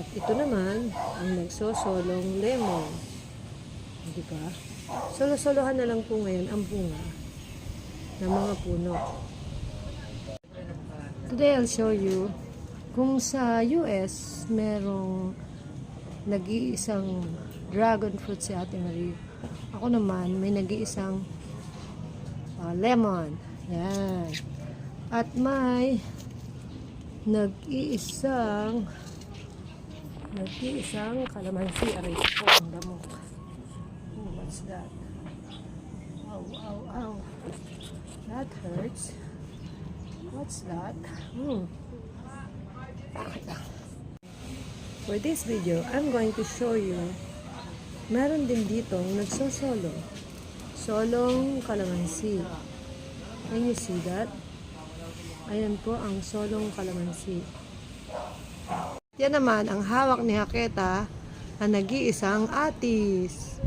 At ito naman, ang nagsosolong lemon. Di ba? Solo-solohan na lang po ngayon ang bunga ng mga puno. Today I'll show you kung sa US merong nag-iisang dragon fruit si Ate Marie. Ako naman may nag-iisang ah, lemon. Yan. At may nag-iisang nag-iisang kalamansi. Aray ko, ang damo. Oh, what's that? Ow, ow, ow. That hurts. What's that? Hmm. For this video, I'm going to show you meron din ditong nagsosolo. Solong kalamansi. Can you see that? Ayan po ang solong kalamansi. Yan naman ang hawak ni Haketa na nag-iisang atis.